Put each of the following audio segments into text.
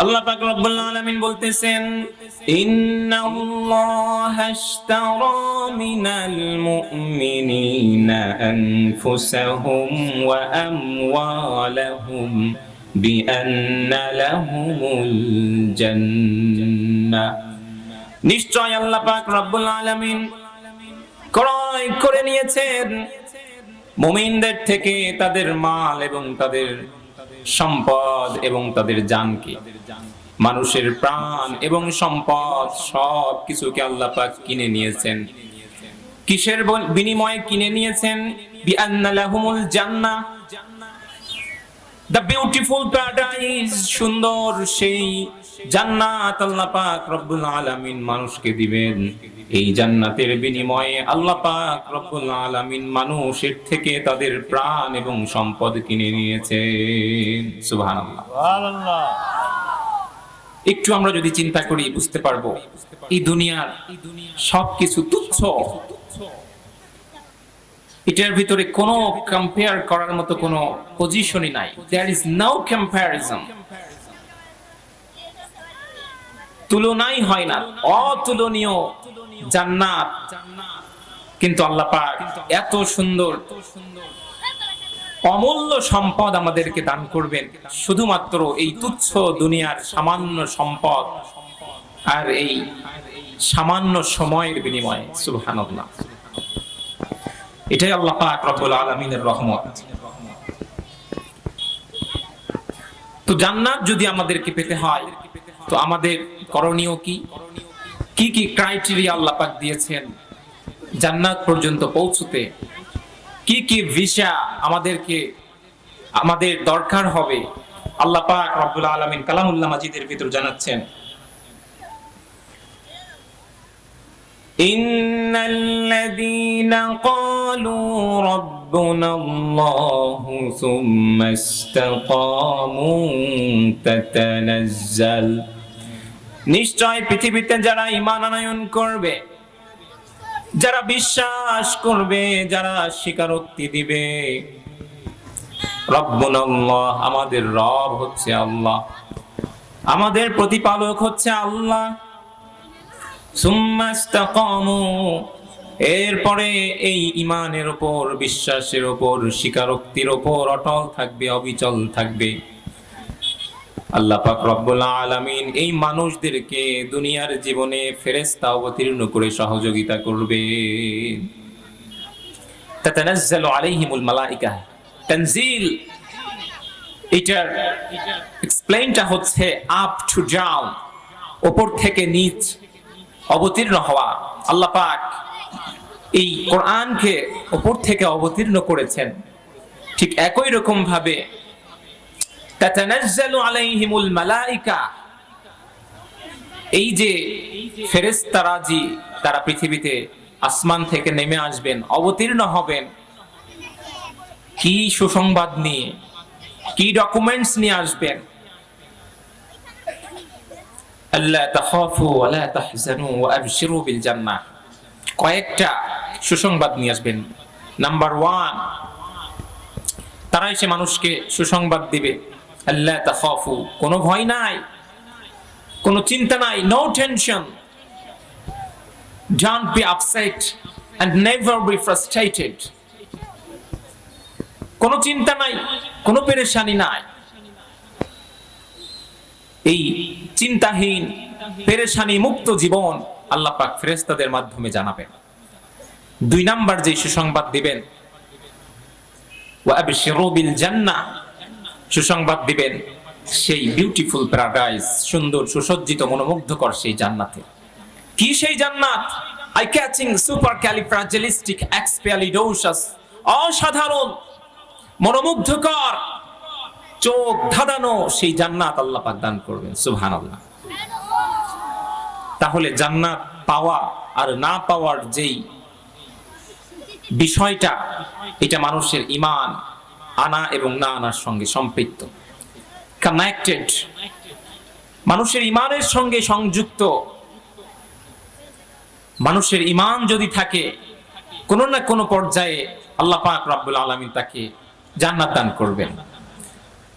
আল্লাহ পাক রব্বুল আলামিন বলতেছেন, ইন্নাল্লাহা আশতারা মিনাল মুমিনিনা আনফুসাহুম ওয়া আমওয়ালাহুম বিআন্না লাহুমুল জান্নাহ। নিশ্চয় আল্লাহ পাক রব্বুল আলামিন ক্রয় করে নিয়েছেন। মুমিনদের থেকে তাদের মাল এবং তাদের সম্পদ এবং তাদের জানকে। মানুষের প্রাণ এবং সম্পদ সব কিছুকে আল্লাহ পাক কিনে নিয়েছেন। কিসের বিনিময়ে কিনে নিয়েছেন? বিআন্না লাহুমুল জান্নাহ। দ্য বিউটিফুল প্যারাডাইস সুন্দর সেই জান্নাত আল্লাহ পাক রব্বুল আলামিন মানুষকে দিবেন। এই জান্নাতের বিনিময়ে আল্লাহ পাক রব্বুল আলামিন মানুষের থেকে তাদের প্রাণ এবং সম্পদ কিনে নিয়েছেন। সুবহানাল্লাহ। সুবহানাল্লাহ। একটু আমরা যদি চিন্তা করি বুঝতে পারব এই দুনিয়ার সবকিছু তুচ্ছ। এটার ভিতরে কোনো কম্পেয়ার করার মতো কোনো পজিশনই নাই। দেয়ার ইজ নো কম্প্যারিজন তুলনাই হয় না। অতুলনীয় জান্নাত। কিন্তু আল্লাহ পাক এত সুন্দর, অমূল্য সম্পদ আমাদেরকে দান করবেন। শুধুমাত্র এই তুচ্ছ দুনিয়ার সামান্য সম্পদ আর এই সামান্য সময়ের বিনিময়ে, সুবহানাল্লাহ। এটাই আল্লাহ পাক রব্বুল আলমিনের রহমত। তো জান্নাত যদি আমাদেরকে পেতে হয়, তো আমাদের করণীয় কি? কি কি ক্রাইটেরিয়া আল্লাহ পাক দিয়েছেন জান্নাত পর্যন্ত পৌঁছতে? কি কি ভিসা আমাদেরকে, আমাদের দরকার হবে? আল্লাহ পাক রব্বুল আলামিন কালামুল্লাহ মাজিদের ভিতর জানাচ্ছেন, ইন্নাল্লাযী قالوا ربنا الله ثم استقاموا تتنزل নিশ্চয় পৃথিবীতে যারা ইমান আনয়ন করবে যারা বিশ্বাস করবে যারা স্বীকারোক্তি দিবে রব্বুন আল্লাহ আমাদের রব হচ্ছে আল্লাহ আমাদের প্রতিপালক হচ্ছে আল্লাহ সুম্মা ইস্তাকামু এরপরে এই ইমানের ওপর, বিশ্বাসের ওপর, স্বীকারোক্তির ওপর অটল থাকবে, অবিচল থাকবে। আল্লাহ পাক রব্বুল আলামিন এই মানুষদেরকে দুনিয়ার জীবনে ফেরেশতা অবতীর্ণ করে সহযোগিতা করবে। তাতানাজ্জালু আলাইহিমুল মালাইকা তানজিল হচ্ছে আপ টু ডাউন উপর থেকে নিচ অবতীর্ণ হওয়া। আল্লাহ পাক এই কোরআনকে উপর থেকে অবতীর্ণ করেছেন। ঠিক একই রকম ভাবে মালাইকা এই যে ফেরেশতারাজি তারা পৃথিবীতে আসমান থেকে নেমে আসবেন, অবতীর্ণ হবেন, কি সুসংবাদ নিয়ে, কি ডকুমেন্টস নিয়ে আসবেন? আল্লাহ তাহফু আল্লাহ তাহজানু ওয়া বিল জান্নাহ কয়েকটা সুসংবাদ নিয়ে আসবেন। নাম্বার ওয়ান তারা এসে মানুষকে সুসংবাদ দিবে। আল্লাহ তাখাফু, কোনো ভয় নাই, কোনো চিন্তা নাই no tension don't be upset and never be frustrated কোনো চিন্তা নাই, কোনো পেরেশানি নাই। এই চিন্তাহীন, পেরেশানি মুক্ত জীবন আল্লাহ পাক ফেরেস্তাদের মাধ্যমে জানাবেন। দুই নাম্বার যে সুসংবাদ দিবেন। সুসংবাদ দিবেন সেই বিউটিফুল প্যারাডাইস সুন্দর সুসজ্জিত মনোমুগ্ধকর সেই জান্নাতে। কি সেই জান্নাত? Eye catching supercalifragilisticexpialidocious অসাধারণ, মনোমুগ্ধকর, চোখ ধাঁধানো সেই জান্নাত আল্লাহ পাক দান করবেন, সুবহানাল্লাহ। তাহলে জান্নাত পাওয়া আর না পাওয়ার যেই বিষয়টা, এটা মানুষের ইমান, আনা এবং না আনার সঙ্গে সম্পৃক্ত। কানেক্টেড মানুষের ইমানের সঙ্গে সংযুক্ত। মানুষের ইমান যদি থাকে, কোনো না কোনো পর্যায়ে আল্লাহ পাক রব্বুল আলামিন তাকে জান্নাত দান করবেন।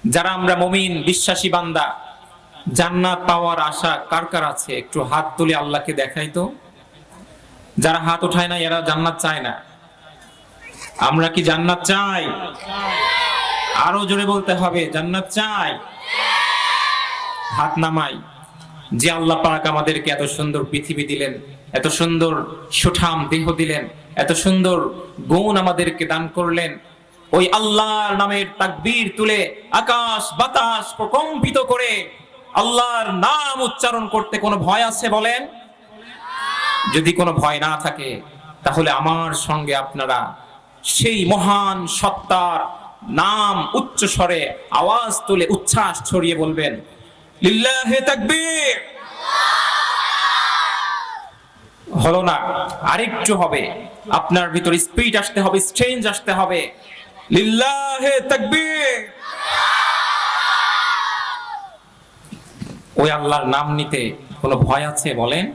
যারা আমরা মমিন, বিশ্বাসী বান্দা, জান্নাত পাওয়ার আশা কার কার আছে? একটু হাত তুলে আল্লাহকে দেখাই তো। যারা হাত উঠায় না, এরা জান্নাত চায় না। আমরা কি জান্নাত চাই? আরও জোরে বলতে হবে, জান্নাত চাই? হাত নামাই। যে আল্লাহ পাক আমাদেরকে এত সুন্দর পৃথিবী দিলেন, এত সুন্দর সুঠাম দেহ দিলেন, এত সুন্দর গুণ আমাদেরকে দান করলেন, ওই আল্লাহর নামের তাকবীর তুলে আকাশ বাতাস প্রকম্পিত করে আল্লাহর নাম উচ্চারণ করতে কোনো ভয় আছে বলেন? যদি কোনো ভয় না থাকে, তাহলে আমার সঙ্গে আপনারা সেই মহান সত্তার নাম উচ্চ স্বরে আওয়াজ তুলে উচ্ছ্বাস ছড়িয়ে বলবেন হলো না, আরেকটু হবে, আপনার ভিতর স্পিড আসতে হবে, স্ট্রেঞ্জ আসতে হবে। লিল্লাহে তাকবীর! ওই আল্লাহর নাম নিতে কোনো ভয় আছে বলেন?